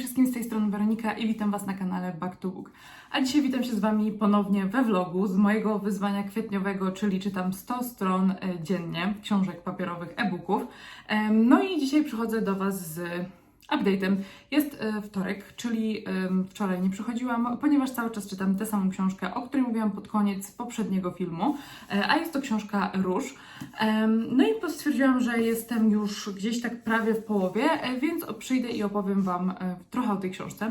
wszystkim, z tej strony Weronika i witam Was na kanale Back to Book. A dzisiaj witam się z Wami ponownie we vlogu z mojego wyzwania kwietniowego, czyli czytam 100 stron e, dziennie książek papierowych, e-booków. No i dzisiaj przychodzę do Was z update'em. Jest e, wtorek, czyli em, wczoraj nie przychodziłam, ponieważ cały czas czytam tę samą książkę, o której mówiłam pod koniec poprzedniego filmu, e, a jest to książka Róż. No i stwierdziłam, że jestem już gdzieś tak prawie w połowie, e, więc przyjdę i opowiem Wam e, trochę o tej książce.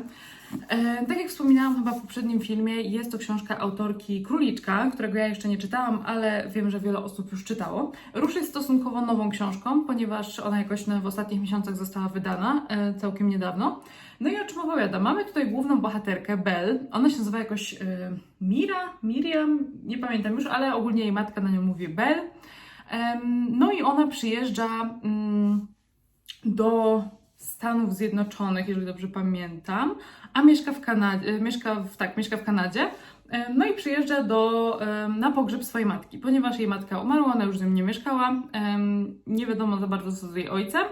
E, Tak jak wspominałam chyba w poprzednim filmie, jest to książka autorki Króliczka, którego ja jeszcze nie czytałam, ale wiem, że wiele osób już czytało. Róż jest stosunkowo nową książką, ponieważ ona jakoś no, w ostatnich miesiącach została wydana, e, całkiem niedawno. No i o czym opowiada? Mamy tutaj główną bohaterkę, Belle. Ona się nazywa jakoś e, Mira, Miriam, nie pamiętam już, ale ogólnie jej matka na nią mówi Belle. No i ona przyjeżdża mm, do Stanów Zjednoczonych, jeżeli dobrze pamiętam, a mieszka w Kanadzie, mieszka w, tak, mieszka w Kanadzie. Em, No i przyjeżdża do, na pogrzeb swojej matki, ponieważ jej matka umarła, ona już z nim nie mieszkała, nie wiadomo za bardzo co z jej ojcem.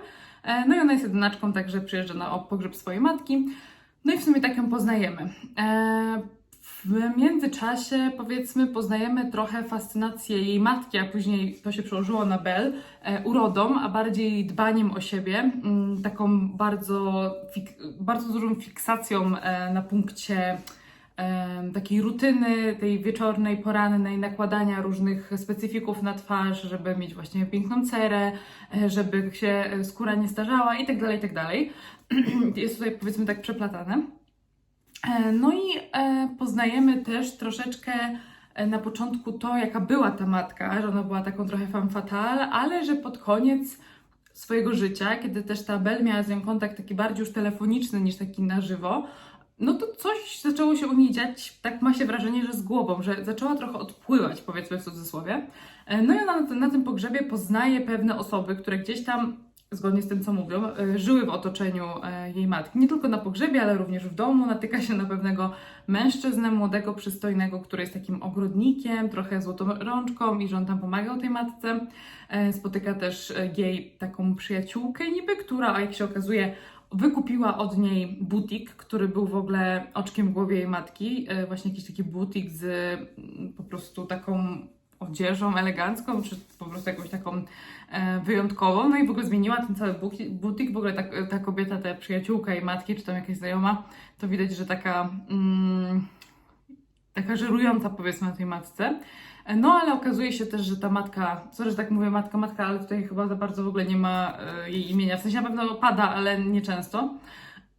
E, No i ona jest jedynaczką, także przyjeżdża na pogrzeb swojej matki. No i w sumie tak ją poznajemy. W międzyczasie, powiedzmy, poznajemy trochę fascynację jej matki, a później to się przełożyło na Belle, e, urodą, a bardziej dbaniem o siebie, mm, taką bardzo, bardzo dużą fiksacją e, na punkcie e, takiej rutyny, tej wieczornej, porannej, nakładania różnych specyfików na twarz, żeby mieć właśnie piękną cerę, żeby się skóra nie starzała i tak dalej, i tak. Jest tutaj powiedzmy tak przeplatane. E, No i e, poznajemy też troszeczkę e, na początku to, jaka była ta matka, że ona była taką trochę femme fatale, ale że pod koniec swojego życia, kiedy też ta Belle miała z nią kontakt taki bardziej już telefoniczny niż taki na żywo, no to coś zaczęło się u niej dziać, tak ma się wrażenie, że z głową, że zaczęła trochę odpływać, powiedzmy w cudzysłowie. No i ona na, na tym pogrzebie poznaje pewne osoby, które gdzieś tam zgodnie z tym, co mówią, e, żyły w otoczeniu e, jej matki. Nie tylko na pogrzebie, ale również w domu. Natyka się na pewnego mężczyznę, młodego, przystojnego, który jest takim ogrodnikiem, trochę złotą rączką i że on tam pomagał tej matce. E, Spotyka też jej taką przyjaciółkę niby, która, jak się okazuje, wykupiła od niej butik, który był w ogóle oczkiem w głowie jej matki. Właśnie jakiś taki butik z mm, po prostu taką odzieżą elegancką, czy po prostu jakąś taką e, wyjątkową. No i w ogóle zmieniła ten cały butik. W ogóle ta, ta kobieta, ta przyjaciółka jej matki, czy tam jakaś znajoma, to widać, że taka, mm, taka żerująca powiedzmy na tej matce. E, No ale okazuje się też, że ta matka, sorry, że tak mówię matka, matka, ale tutaj chyba za bardzo w ogóle nie ma e, jej imienia. W sensie na pewno pada, ale nie często.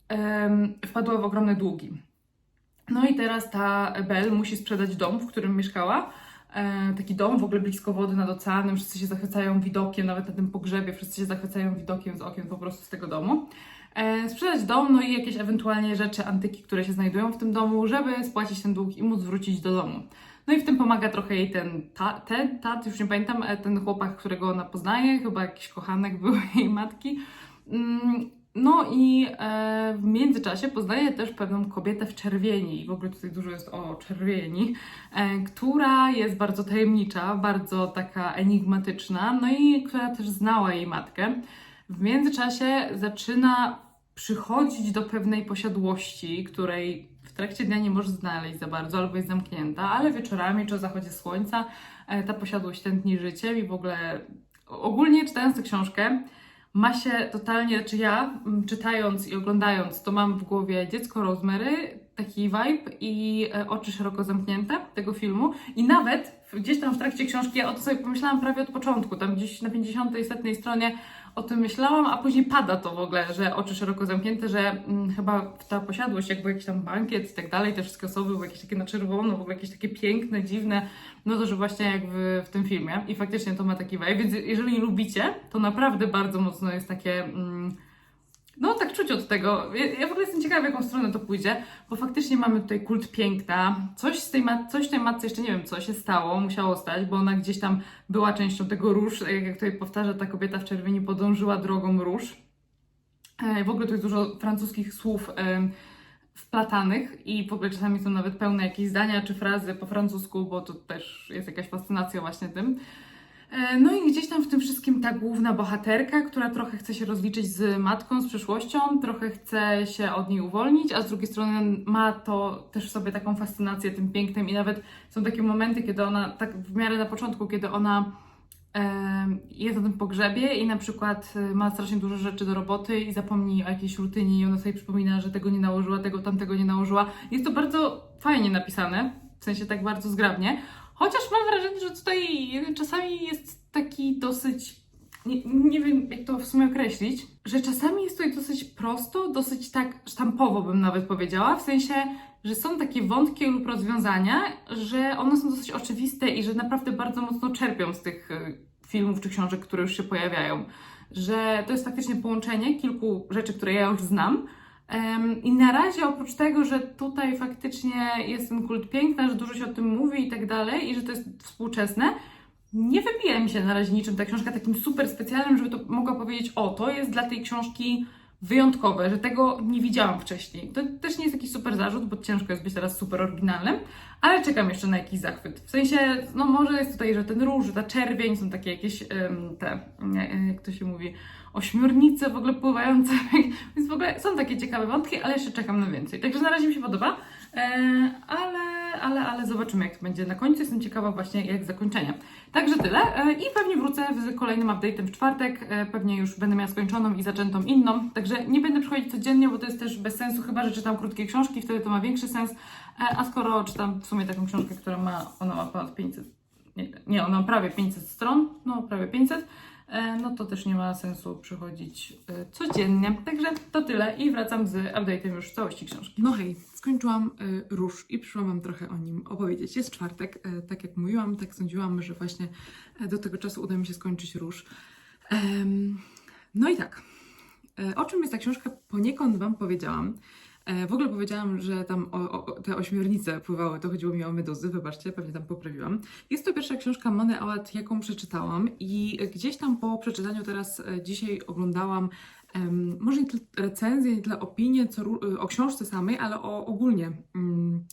Em, wpadła w ogromne długi. No i teraz ta Belle musi sprzedać dom, w którym mieszkała. E, taki dom w ogóle blisko wody nad oceanem, wszyscy się zachwycają widokiem, nawet na tym pogrzebie, wszyscy się zachwycają widokiem z okien po prostu z tego domu. E, sprzedać dom, no i jakieś ewentualnie rzeczy, antyki, które się znajdują w tym domu, żeby spłacić ten dług i móc wrócić do domu. No i w tym pomaga trochę jej ten ta, ten, tat, już nie pamiętam, e, ten chłopak, którego ona poznaje, chyba jakiś kochanek był jej matki. No i e, w międzyczasie poznaje też pewną kobietę w czerwieni, w ogóle tutaj dużo jest o czerwieni, e, która jest bardzo tajemnicza, bardzo taka enigmatyczna, no i która też znała jej matkę. W międzyczasie zaczyna przychodzić do pewnej posiadłości, której w trakcie dnia nie może znaleźć za bardzo, albo jest zamknięta, ale wieczorami czy o zachodzie słońca e, ta posiadłość tętni życiem i w ogóle ogólnie czytając tę książkę, ma się totalnie, czy ja czytając i oglądając, to mam w głowie dziecko Rosemary, taki vibe i e, oczy szeroko zamknięte tego filmu. I nawet gdzieś tam w trakcie książki, ja o to sobie pomyślałam prawie od początku, tam gdzieś na 50 setnej stronie o tym myślałam, a później pada to w ogóle, że oczy szeroko zamknięte, że mm, chyba ta posiadłość, jak był jakiś tam bankiet i tak dalej, te wszystkie osoby były jakieś takie na czerwono, w ogóle jakieś takie piękne, dziwne, no to, że właśnie jak w, w tym filmie. I faktycznie to ma taki vibe, więc jeżeli lubicie, to naprawdę bardzo mocno jest takie... Mm, no tak czuć od tego. Ja, w ogóle jestem ciekawa, w jaką stronę to pójdzie, bo faktycznie mamy tutaj kult piękna. Coś z tej, coś tej matce jeszcze nie wiem, co się stało, musiało stać, bo ona gdzieś tam była częścią tego róż, tak jak tutaj powtarza ta kobieta w czerwieni, podążyła drogą róż. E, W ogóle tu jest dużo francuskich słów em, wplatanych i w ogóle czasami są nawet pełne jakieś zdania czy frazy po francusku, bo to też jest jakaś fascynacja właśnie tym. E, No i gdzieś tam w tym wszystkim ta główna bohaterka, która trochę chce się rozliczyć z matką, z przyszłością, trochę chce się od niej uwolnić, a z drugiej strony ma to też w sobie taką fascynację tym pięknem i nawet są takie momenty, kiedy ona, tak w miarę na początku, kiedy ona em, jest na tym pogrzebie i na przykład y, ma strasznie dużo rzeczy do roboty i zapomni o jakiejś rutynie i ona sobie przypomina, że tego nie nałożyła, tego tamtego nie nałożyła. Jest to bardzo fajnie napisane, w sensie tak bardzo zgrabnie, chociaż mam wrażenie, że tutaj czasami jest taki dosyć, nie, nie wiem jak to w sumie określić, że czasami jest tutaj dosyć prosto, dosyć tak sztampowo bym nawet powiedziała, w sensie, że są takie wątki lub rozwiązania, że one są dosyć oczywiste i że naprawdę bardzo mocno czerpią z tych y, filmów czy książek, które już się pojawiają. Że to jest faktycznie połączenie kilku rzeczy, które ja już znam. I na razie oprócz tego, że tutaj faktycznie jest ten kult piękna, że dużo się o tym mówi i tak dalej, i że to jest współczesne, nie wybija mi się na razie niczym ta książka takim super specjalnym, żeby to mogła powiedzieć, o, to jest dla tej książki wyjątkowe, że tego nie widziałam wcześniej. To też nie jest jakiś super zarzut, bo ciężko jest być teraz super oryginalnym, ale czekam jeszcze na jakiś zachwyt. W sensie, no może jest tutaj, że ten róż, ta czerwień, są takie jakieś te, jak to się mówi, ośmiornice w ogóle pływające, więc w ogóle są takie ciekawe wątki, ale jeszcze czekam na więcej. Także na razie mi się podoba, e, ale, ale, ale zobaczymy jak to będzie na końcu. Jestem ciekawa właśnie jak zakończenia. Także tyle e, i pewnie wrócę z kolejnym update'em w czwartek. E, Pewnie już będę miała skończoną i zaczętą inną, także nie będę przychodzić codziennie, bo to jest też bez sensu, chyba że czytam krótkie książki, wtedy to ma większy sens. A skoro czytam w sumie taką książkę, która ma, ona ma ponad 500, nie, nie ona ma prawie 500 stron, no prawie 500, e, no to też nie ma sensu przychodzić e, codziennie. Także to tyle i wracam z update'em już całości książki. No hej, skończyłam y, róż i przyszłam Wam trochę o nim opowiedzieć. Jest czwartek, e, tak jak mówiłam, tak sądziłam, że właśnie e, do tego czasu uda mi się skończyć róż. No i tak, e, o czym jest ta książka poniekąd Wam powiedziałam. E, W ogóle powiedziałam, że tam o, o, te ośmiornice pływały, to chodziło mi o meduzy, wybaczcie, pewnie tam poprawiłam. Jest to pierwsza książka Mony Awad, jaką przeczytałam i gdzieś tam po przeczytaniu teraz e, dzisiaj oglądałam em, może nie tyle recenzję, nie tyle opinię co, ró- o książce samej, ale o ogólnie mm,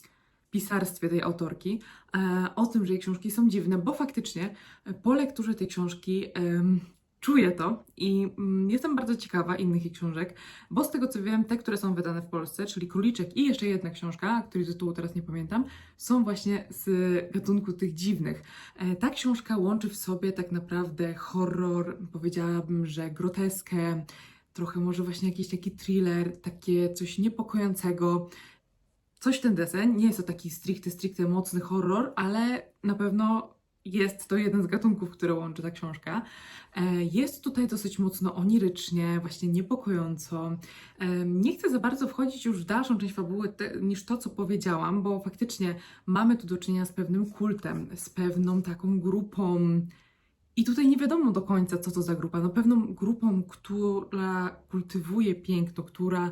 pisarstwie tej autorki, e, o tym, że jej książki są dziwne, bo faktycznie e, po lekturze tej książki em, czuję to i mm, jestem bardzo ciekawa innych jej książek, bo z tego co wiem, te, które są wydane w Polsce, czyli Króliczek i jeszcze jedna książka, której tytułu teraz nie pamiętam, są właśnie z gatunku tych dziwnych. E, Ta książka łączy w sobie tak naprawdę horror, powiedziałabym, że groteskę, trochę może właśnie jakiś taki thriller, takie coś niepokojącego, coś ten deseń. Nie jest to taki stricte, stricte mocny horror, ale na pewno jest to jeden z gatunków, które łączy ta książka. E, Jest tutaj dosyć mocno onirycznie, właśnie niepokojąco. E, Nie chcę za bardzo wchodzić już w dalszą część fabuły te, niż to, co powiedziałam, bo faktycznie mamy tu do czynienia z pewnym kultem, z pewną taką grupą. I tutaj nie wiadomo do końca, co to za grupa. No pewną grupą, która kultywuje piękno, która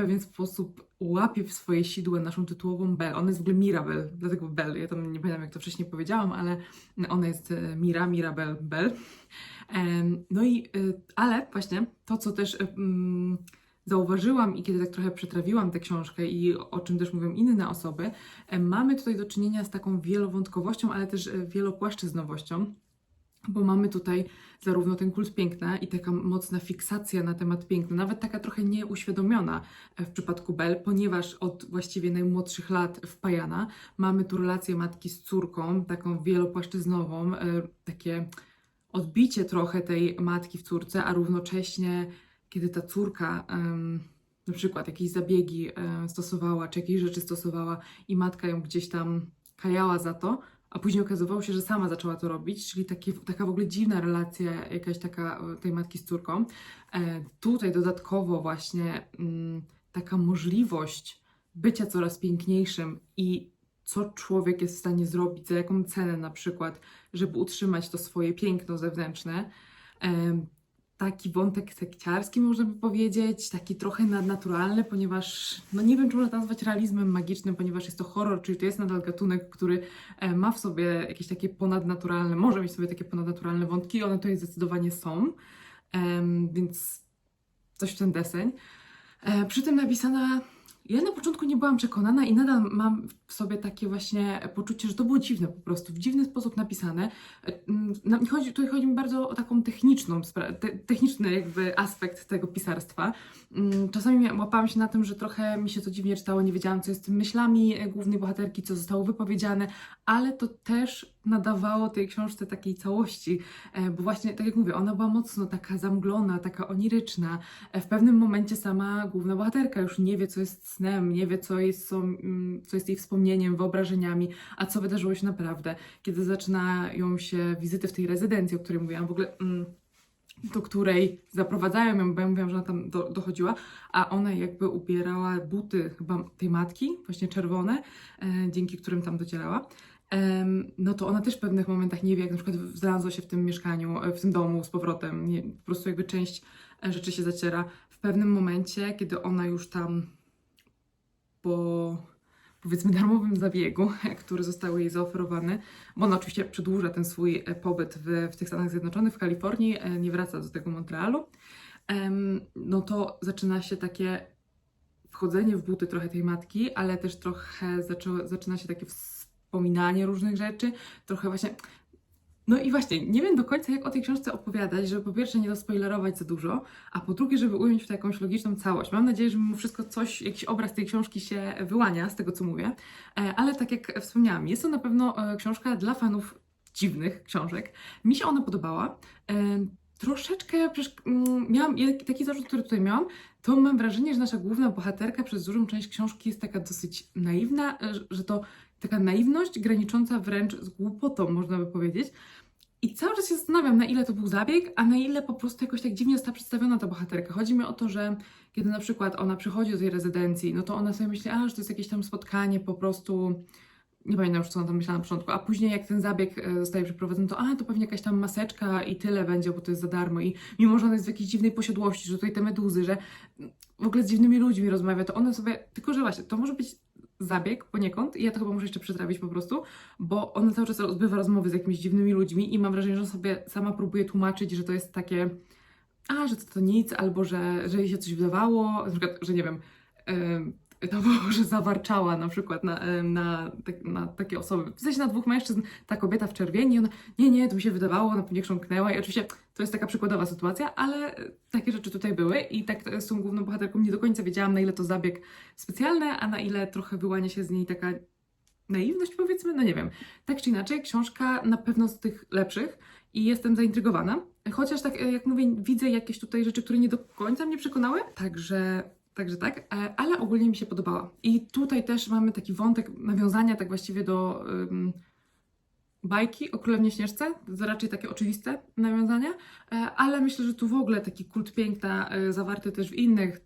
pewien sposób łapie w swoje sidła naszą tytułową Belle. Ona jest w ogóle Mirabel, dlatego Belle. Ja tam nie pamiętam, jak to wcześniej powiedziałam, ale ona jest e, Mira, Mirabel, Belle. No i, e, ale właśnie to, co też zauważyłam i kiedy tak trochę przetrawiłam tę książkę i o czym też mówią inne osoby, e, mamy tutaj do czynienia z taką wielowątkowością, ale też wielopłaszczyznowością bo mamy tutaj zarówno ten kult piękna i taka mocna fiksacja na temat piękna, nawet taka trochę nieuświadomiona w przypadku Bell, ponieważ od właściwie najmłodszych lat wpajana mamy tu relację matki z córką, taką wielopłaszczyznową, e, takie odbicie trochę tej matki w córce, a równocześnie kiedy ta córka na przykład jakieś zabiegi e, stosowała, czy jakieś rzeczy stosowała i matka ją gdzieś tam kajała za to, a później okazywało się, że sama zaczęła to robić, czyli taka w ogóle dziwna relacja jakaś taka e, tej matki z córką. E, tutaj dodatkowo właśnie mm, taka możliwość bycia coraz piękniejszym i co człowiek jest w stanie zrobić, za jaką cenę na przykład, żeby utrzymać to swoje piękno zewnętrzne. Em, taki wątek sekciarski, można by powiedzieć, taki trochę nadnaturalny, ponieważ, no nie wiem, czy można nazwać realizmem magicznym, ponieważ jest to horror, czyli to jest nadal gatunek, który e, ma w sobie jakieś takie ponadnaturalne, może mieć w sobie takie ponadnaturalne wątki i one tutaj zdecydowanie są, więc coś w ten deseń. E, Przy tym napisana Ja na początku nie byłam przekonana i nadal mam w sobie takie właśnie poczucie, że to było dziwne po prostu, w dziwny sposób napisane. Mm, Chodzi, tutaj chodzi mi bardzo o taką techniczną, techniczny jakby aspekt tego pisarstwa. Mm, Czasami łapałam się na tym, że trochę mi się to dziwnie czytało, nie wiedziałam, co jest myślami e, głównej bohaterki, co zostało wypowiedziane, ale to też nadawało tej książce takiej całości, e, bo właśnie, tak jak mówię, ona była mocno taka zamglona, taka oniryczna. E, W pewnym momencie sama główna bohaterka już nie wie, co jest snem, nie wie, co jest, są, mm, co jest jej wspomnieniem, wyobrażeniami, a co wydarzyło się naprawdę, kiedy zaczynają się wizyty w tej rezydencji, o której mówiłam, w ogóle... Mm, do której zaprowadzają ją, bo ja mówiłam, że ona tam do, dochodziła, a ona jakby ubierała buty chyba tej matki, właśnie czerwone, e, dzięki którym tam docierała. Em, no to ona też w pewnych momentach nie wie, jak na przykład znalazła się w tym mieszkaniu, e, w tym domu z powrotem, nie, po prostu jakby część e, rzeczy się zaciera. W pewnym momencie, kiedy ona już tam po powiedzmy darmowym zabiegu, który został jej zaoferowany, bo ona oczywiście przedłuża ten swój e, pobyt w, w tych Stanach Zjednoczonych, w Kalifornii, e, nie wraca do tego Montrealu, no to zaczyna się takie wchodzenie w buty trochę tej matki, ale też trochę zaczyna się takie wspominanie różnych rzeczy, trochę właśnie... No i właśnie, nie wiem do końca, jak o tej książce opowiadać, żeby po pierwsze nie zaspoilerować za dużo, a po drugie, żeby ująć w to jakąś logiczną całość. Mam nadzieję, że mimo wszystko coś, jakiś obraz tej książki się wyłania z tego, co mówię, E, ale tak jak wspomniałam, jest to na pewno e, książka dla fanów dziwnych książek. Mi się ona podobała. E, Troszeczkę, mm, miałam taki zarzut, który tutaj miałam, to mam wrażenie, że nasza główna bohaterka przez dużą część książki jest taka dosyć naiwna, że to taka naiwność granicząca wręcz z głupotą, można by powiedzieć. I cały czas się zastanawiam, na ile to był zabieg, a na ile po prostu jakoś tak dziwnie została przedstawiona ta bohaterka. Chodzi mi o to, że kiedy na przykład ona przychodzi do tej rezydencji, no to ona sobie myśli, a, że to jest jakieś tam spotkanie po prostu nie pamiętam już, co ona tam myślała na początku, a później jak ten zabieg e, zostaje przeprowadzony, to a, to pewnie jakaś tam maseczka i tyle będzie, bo to jest za darmo i mimo, że ona jest w jakiejś dziwnej posiadłości, że tutaj te meduzy, że w ogóle z dziwnymi ludźmi rozmawia, to ona sobie, tylko że właśnie, to może być zabieg poniekąd i ja to chyba muszę jeszcze przetrawić po prostu, bo ona cały czas odbywa rozmowy z jakimiś dziwnymi ludźmi i mam wrażenie, że sobie sama próbuje tłumaczyć, że to jest takie a, że to, to nic, albo że, że jej się coś wydawało, na przykład, że nie wiem, em, to było, że zawarczała na przykład na, na, tak- na takie osoby, w sensie na dwóch mężczyzn, ta kobieta w czerwieni, ona, nie, nie, to mi się wydawało, ona pewnie chrząknęła. I oczywiście to jest taka przykładowa sytuacja, ale e, takie rzeczy tutaj były i tak e, z tą główną bohaterką nie do końca wiedziałam, na ile to zabieg specjalny, a na ile trochę wyłania się z niej taka naiwność, powiedzmy, no nie wiem. Tak czy inaczej, książka na pewno z tych lepszych i jestem zaintrygowana. Chociaż tak e, jak mówię, widzę jakieś tutaj rzeczy, które nie do końca mnie przekonały, także, także tak, e, ale ogólnie mi się podobała. I tutaj też mamy taki wątek nawiązania tak właściwie do ym, bajki o Królewnie Śnieżce, to raczej takie oczywiste nawiązania, e, ale myślę, że tu w ogóle taki kult piękna e, zawarty też w innych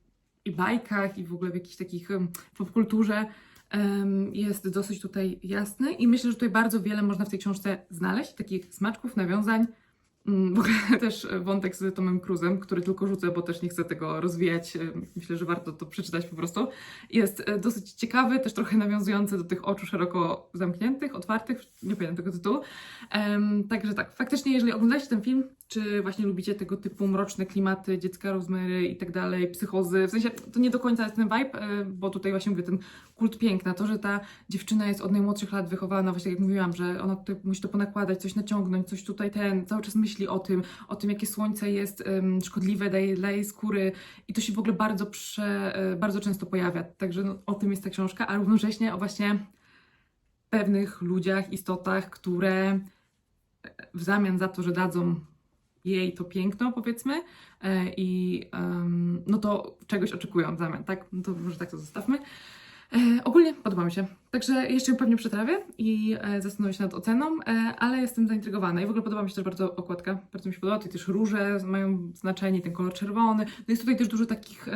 i bajkach i w ogóle w jakichś takich popkulturze em, jest dosyć tutaj jasny i myślę, że tutaj bardzo wiele można w tej książce znaleźć, takich smaczków, nawiązań. Mm, W ogóle też wątek z Tomem Cruzem, który tylko rzucę, bo też nie chcę tego rozwijać. em, Myślę, że warto to przeczytać po prostu. Jest e, dosyć ciekawy, też trochę nawiązujący do tych oczu szeroko zamkniętych, otwartych, nie pamiętam tego tytułu. Em, także tak, faktycznie jeżeli oglądacie ten film, czy właśnie lubicie tego typu mroczne klimaty, dziecka Rosemary i tak dalej, psychozy, w sensie to nie do końca jest ten vibe, e, bo tutaj właśnie mówię, ten kult piękna, to, że ta dziewczyna jest od najmłodszych lat wychowana, właśnie jak mówiłam, że ona tutaj musi to ponakładać, coś naciągnąć, coś tutaj ten, cały czas myśli o tym, o tym, jakie słońce jest em, szkodliwe dla jej, dla jej skóry. I to się w ogóle bardzo, prze, e, bardzo często pojawia, także no, o tym jest ta książka, a równocześnie o właśnie pewnych ludziach, istotach, które w zamian za to, że dadzą jej to piękno, powiedzmy, e, i no to czegoś oczekują w zamian, tak? No to może tak to zostawmy. E, ogólnie podoba mi się. Także jeszcze ją pewnie przetrawię i e, zastanowię się nad oceną, ale jestem zaintrygowana i w ogóle podoba mi się też bardzo okładka. Bardzo mi się podoba. Tutaj też róże mają znaczenie, ten kolor czerwony. No jest tutaj też dużo takich,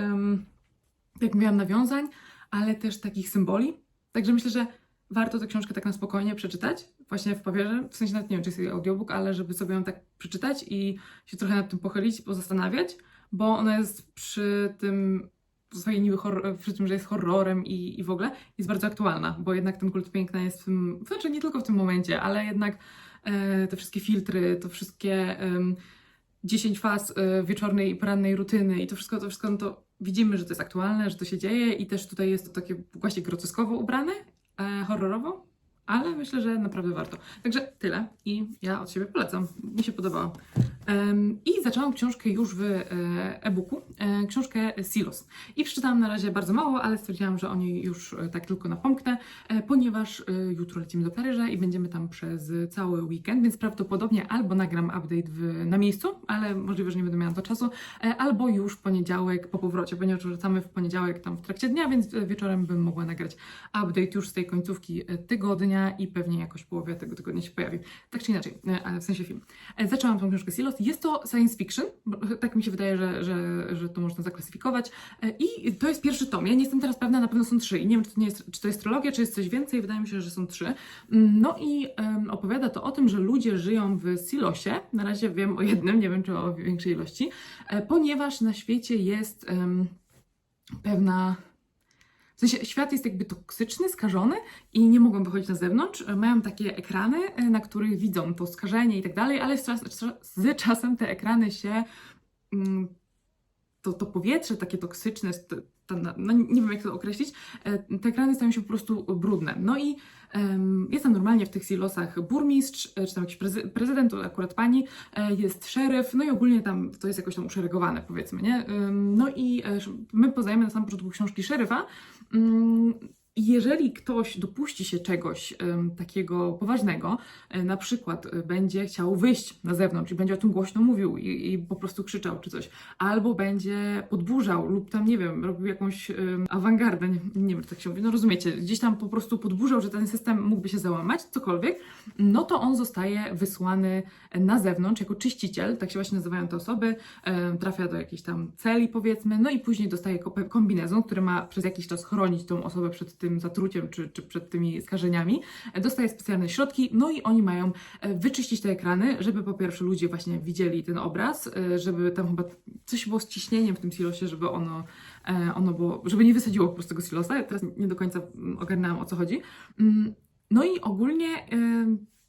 jak mówiłam, nawiązań, ale też takich symboli. Także myślę, że warto tę książkę tak na spokojnie przeczytać, właśnie w papierze. W sensie nawet nie wiem, czy jest jej audiobook, ale żeby sobie ją tak przeczytać i się trochę nad tym pochylić, pozastanawiać, bo ona jest przy tym swojej niby horror, przy tym, że jest horrorem i, i w ogóle jest bardzo aktualna, bo jednak ten kult piękna jest w tym, znaczy nie tylko w tym momencie, ale jednak e, te wszystkie filtry, to wszystkie em, 10 faz e, wieczornej i porannej rutyny i to wszystko, to wszystko, no to widzimy, że to jest aktualne, że to się dzieje i też tutaj jest to takie właśnie groteskowo ubrane, e, horrorowo, ale myślę, że naprawdę warto. Także tyle i ja od siebie polecam. Mi się podobało. I zaczęłam książkę już w e, e-booku, książkę Silos. I przeczytałam na razie bardzo mało, ale stwierdziłam, że o niej już e, tak tylko napomknę, e, ponieważ e, jutro lecimy do Paryża i będziemy tam przez cały weekend, więc prawdopodobnie albo nagram update w, na miejscu, ale możliwe, że nie będę miała to czasu, e, albo już w poniedziałek po powrocie, ponieważ wracamy w poniedziałek tam w trakcie dnia, więc e, wieczorem bym mogła nagrać update już z tej końcówki e, tygodnia i pewnie jakoś połowie tego tygodnia się pojawi. Tak czy inaczej, e, ale w sensie film. E, Zaczęłam tą książkę Silos. Jest to science fiction, tak mi się wydaje, że, że, że to można zaklasyfikować. E, I to jest pierwszy tom. Ja nie jestem teraz pewna, na pewno są trzy. I nie wiem, czy to, nie jest, czy to jest trylogia, czy jest coś więcej. Wydaje mi się, że są trzy. Mm, No i em, opowiada to o tym, że ludzie żyją w silosie. Na razie wiem o jednym, nie wiem, czy o większej ilości, e, ponieważ na świecie jest em, pewna. W sensie świat jest jakby toksyczny, skażony i nie mogą wychodzić na zewnątrz. E, Mają takie ekrany, na których widzą to skażenie i tak dalej, ale z, czas, z czasem te ekrany się. To, to powietrze takie toksyczne, ta, no nie wiem jak to określić, e, te ekrany stają się po prostu brudne. No i em, jest tam normalnie w tych silosach burmistrz, e, czy tam jakiś prezy- prezydent, to akurat pani, e, jest szeryf, no i ogólnie tam to jest jakoś tam uszeregowane, powiedzmy, nie? Ym, No i my poznajemy na samym początku książki szeryfa. Ym, i jeżeli ktoś dopuści się czegoś takiego poważnego, e, na przykład e, będzie chciał wyjść na zewnątrz i będzie o tym głośno mówił i, i po prostu krzyczał czy coś, albo będzie podburzał lub tam, nie wiem, robił jakąś awangardę, nie, nie wiem, tak się mówi, no rozumiecie, gdzieś tam po prostu podburzał, że ten system mógłby się załamać, cokolwiek, no to on zostaje wysłany na zewnątrz jako czyściciel, tak się właśnie nazywają te osoby, trafia do jakiejś tam celi powiedzmy, no i później dostaje ko- kombinezon, który ma przez jakiś czas chronić tą osobę przed tym zatruciem czy, czy przed tymi skażeniami. E, Dostaje specjalne środki, no i oni mają e, wyczyścić te ekrany, żeby po pierwsze ludzie właśnie widzieli ten obraz, e, żeby tam chyba coś było z ciśnieniem w tym silosie, żeby ono, ono było, żeby nie wysadziło po prostu tego silosa. Ja teraz nie do końca mm, ogarnęłam o co chodzi. Mm, No i ogólnie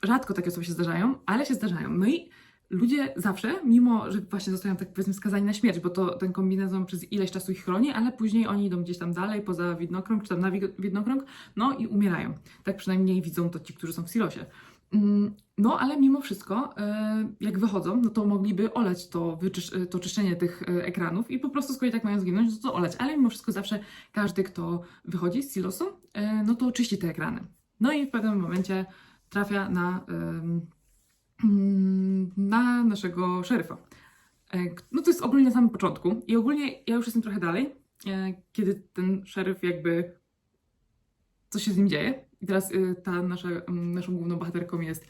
rzadko takie osoby się zdarzają, ale się zdarzają. No i ludzie zawsze, mimo że właśnie zostają tak powiedzmy skazani na śmierć, bo to ten kombinezon przez ileś czasu ich chroni, ale później oni idą gdzieś tam dalej, poza widnokrąg, czy tam na widnokrąg, no i umierają. Tak przynajmniej widzą to ci, którzy są w silosie. Mm, No, ale mimo wszystko, e, jak wychodzą, no to mogliby olać to, e, to czyszczenie tych e, ekranów i po prostu, skoro i tak mają zginąć, no to olać. Ale mimo wszystko zawsze każdy, kto wychodzi z silosu, no to czyści te ekrany. No i w pewnym momencie trafia na, na naszego szeryfa. E, No to jest ogólnie na samym początku i ogólnie ja już jestem trochę dalej, e, kiedy ten szeryf jakby co się z nim dzieje. I teraz y, ta nasza, mm, naszą główną bohaterką jest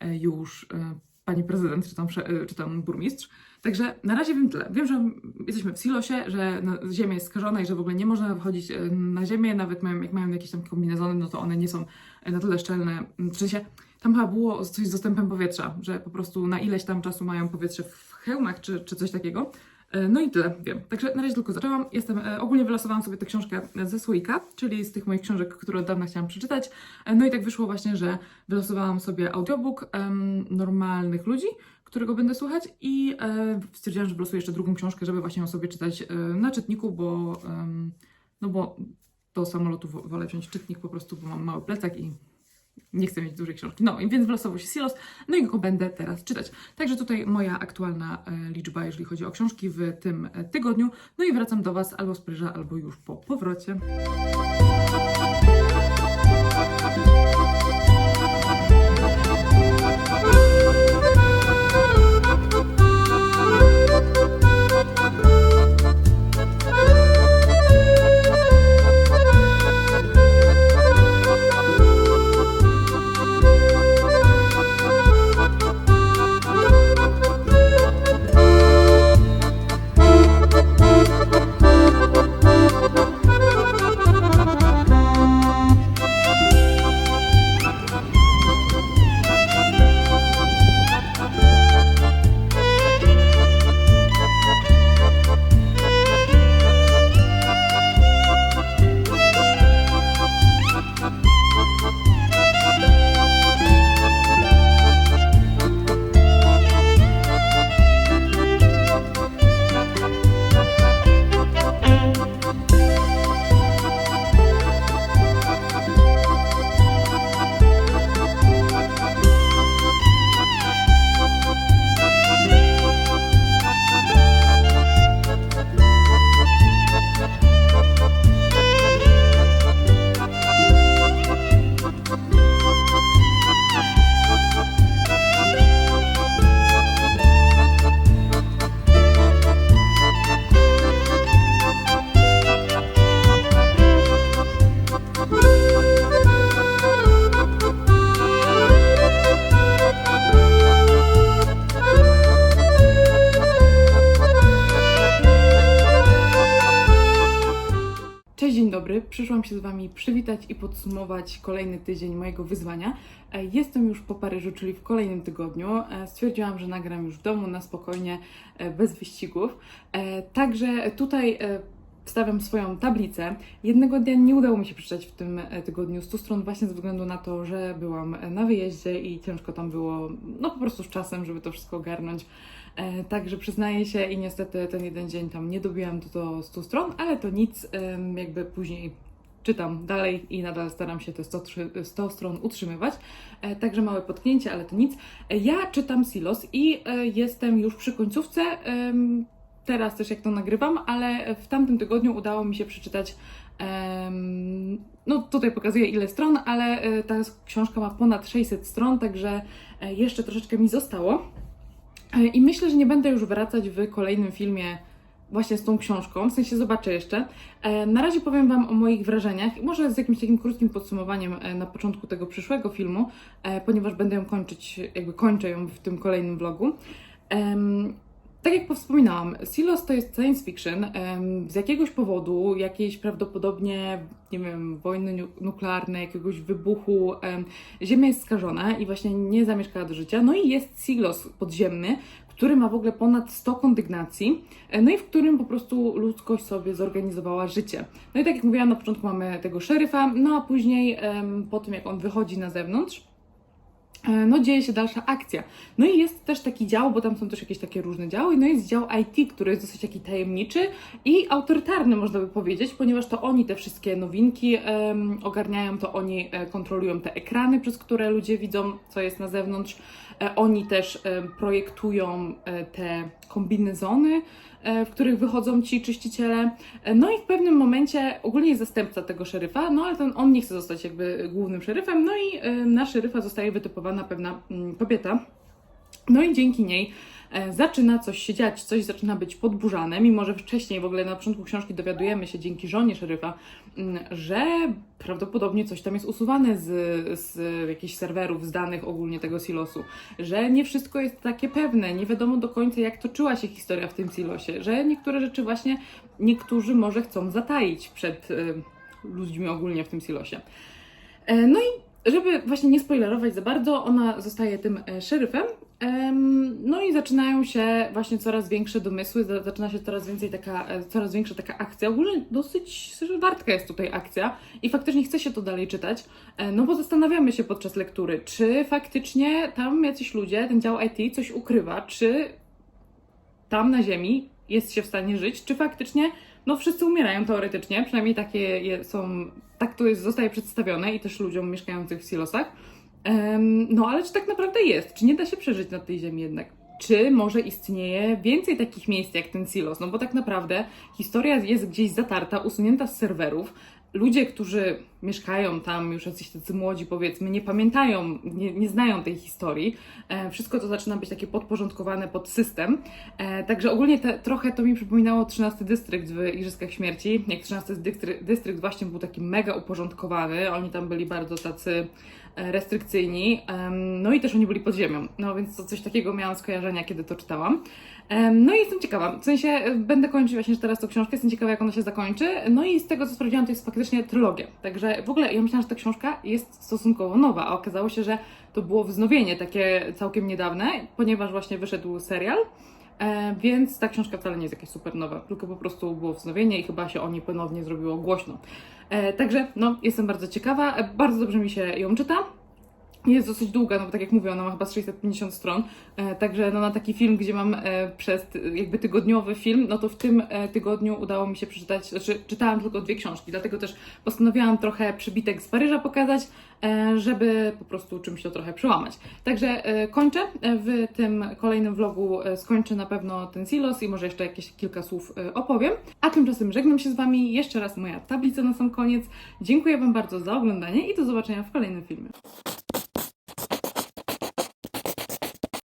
e, już e, pani prezydent, czy tam, e, czy tam burmistrz. Także na razie wiem tyle. Wiem, że jesteśmy w silosie, że na- ziemia jest skażona i że w ogóle nie można wychodzić e, na ziemię, nawet mają, jak mają jakieś tam kombinezony, no to one nie są e, na tyle szczelne. W sensie, tam chyba było coś z dostępem powietrza, że po prostu na ileś tam czasu mają powietrze w hełmach, czy, czy coś takiego. E, No i tyle wiem. Także na razie tylko zaczęłam. Jestem, ogólnie wylosowałam sobie tę książkę ze słoika, czyli z tych moich książek, które od dawna chciałam przeczytać. No i tak wyszło właśnie, że wylosowałam sobie audiobook em, normalnych ludzi, którego będę słuchać i e, stwierdziłam, że wylosuję jeszcze drugą książkę, żeby właśnie ją sobie czytać e, na czytniku, bo em, no bo do samolotu wo- wolę wziąć czytnik po prostu, bo mam mały plecak i nie chcę mieć dużej książki. No i więc wylosował się Silos, no i go będę teraz czytać. Także tutaj moja aktualna e, liczba, jeżeli chodzi o książki w tym e, tygodniu. No i wracam do Was albo z Paryża, albo już po powrocie. Przyszłam się z Wami przywitać i podsumować kolejny tydzień mojego wyzwania. E, Jestem już po Paryżu, czyli w kolejnym tygodniu. E, Stwierdziłam, że nagram już w domu na spokojnie, e, bez wyścigów. Także tutaj wstawiam swoją tablicę. Jednego dnia nie udało mi się przeczytać w tym tygodniu 100 stron, właśnie ze względu na to, że byłam na wyjeździe i ciężko tam było, no po prostu z czasem, żeby to wszystko ogarnąć. E, Także przyznaję się i niestety ten jeden dzień tam nie dobiłam do, do 100 stron, ale to nic, jakby później czytam dalej i nadal staram się te 100, trzy- 100 stron utrzymywać. E, Także małe potknięcie, ale to nic. E, Ja czytam Silos i jestem już przy końcówce. Teraz też jak to nagrywam, ale w tamtym tygodniu udało mi się przeczytać. No tutaj pokazuję ile stron, ale ta książka ma ponad 600 stron, także jeszcze troszeczkę mi zostało. E, I myślę, że nie będę już wracać w kolejnym filmie właśnie z tą książką, w sensie zobaczę jeszcze. E, Na razie powiem Wam o moich wrażeniach, może z jakimś takim krótkim podsumowaniem e, na początku tego przyszłego filmu, ponieważ będę ją kończyć, jakby kończę ją w tym kolejnym vlogu. Tak jak wspominałam, Silos to jest science fiction. Z jakiegoś powodu, jakiejś prawdopodobnie, nie wiem, wojny nu- nuklearnej, jakiegoś wybuchu, em, Ziemia jest skażona i właśnie nie zamieszkała do życia. No i jest Silos podziemny, który ma w ogóle ponad 100 kondygnacji, e, no i w którym po prostu ludzkość sobie zorganizowała życie. No i tak jak mówiłam, na początku mamy tego szeryfa, no a później po tym jak on wychodzi na zewnątrz, no dzieje się dalsza akcja. No i jest też taki dział, bo tam są też jakieś takie różne działy, no jest dział IT, który jest dosyć taki tajemniczy i autorytarny, można by powiedzieć, ponieważ to oni te wszystkie nowinki em, ogarniają, to oni e, kontrolują te ekrany, przez które ludzie widzą, co jest na zewnątrz. E, oni też e, projektują e, te kombinezony, w których wychodzą ci czyściciele. No i w pewnym momencie ogólnie jest zastępca tego szeryfa, no ale ten, on nie chce zostać jakby głównym szeryfem, no i na szeryfa zostaje wytypowana pewna mm, kobieta. No i dzięki niej zaczyna coś się dziać, coś zaczyna być podburzane, mimo że wcześniej w ogóle na początku książki dowiadujemy się dzięki żonie szeryfa, mm, że prawdopodobnie coś tam jest usuwane z, z jakichś serwerów, z danych ogólnie tego silosu, że nie wszystko jest takie pewne, nie wiadomo do końca jak toczyła się historia w tym silosie, że niektóre rzeczy właśnie niektórzy może chcą zataić przed y, ludźmi ogólnie w tym silosie. E, No i żeby właśnie nie spoilerować za bardzo, ona zostaje tym e, szeryfem. Em, No i zaczynają się właśnie coraz większe domysły, za- zaczyna się coraz więcej taka, e, coraz większa taka akcja. Ogólnie dosyć że wartka jest tutaj akcja i faktycznie chce się to dalej czytać, e, no bo zastanawiamy się podczas lektury, czy faktycznie tam jacyś ludzie, ten dział IT coś ukrywa, czy tam na ziemi jest się w stanie żyć, czy faktycznie no wszyscy umierają teoretycznie, przynajmniej takie są, tak to jest, zostaje przedstawione i też ludziom mieszkających w silosach. No ale czy tak naprawdę jest? Czy nie da się przeżyć na tej ziemi jednak? Czy może istnieje więcej takich miejsc jak ten silos? No bo tak naprawdę historia jest gdzieś zatarta, usunięta z serwerów. Ludzie, którzy mieszkają tam, już jacyś tacy młodzi powiedzmy, nie pamiętają, nie, nie znają tej historii. E, wszystko to zaczyna być takie podporządkowane pod system. E, także ogólnie te, trochę to mi przypominało 13 dystrykt w Igrzyskach Śmierci. Jak 13 dystrykt, dystrykt właśnie był taki mega uporządkowany, oni tam byli bardzo tacy restrykcyjni, em, no i też oni byli pod ziemią, no więc to coś takiego miałam skojarzenia, kiedy to czytałam. No i jestem ciekawa, w sensie e, będę kończyć właśnie teraz tą książkę, jestem ciekawa jak ona się zakończy, no i z tego co sprawdziłam to jest faktycznie trylogia, także w ogóle ja myślałam, że ta książka jest stosunkowo nowa, a okazało się, że to było wznowienie takie całkiem niedawne, ponieważ właśnie wyszedł serial, E, więc ta książka wcale nie jest jakaś super nowa, tylko po prostu było wznowienie i chyba się o niej ponownie zrobiło głośno. E, także no, jestem bardzo ciekawa, e, bardzo dobrze mi się ją czyta. Jest dosyć długa, no bo tak jak mówię, ona ma chyba z 650 stron, e, także no na taki film, gdzie mam e, przez jakby tygodniowy film, no to w tym e, tygodniu udało mi się przeczytać, znaczy czytałam tylko dwie książki, dlatego też postanowiłam trochę przybitek z Paryża pokazać, e, żeby po prostu czymś to trochę przełamać. Także e, kończę e, w tym kolejnym vlogu, e, skończę na pewno ten silos i może jeszcze jakieś kilka słów e, opowiem. A tymczasem żegnam się z Wami, jeszcze raz moja tablica na sam koniec. Dziękuję Wam bardzo za oglądanie i do zobaczenia w kolejnym filmie.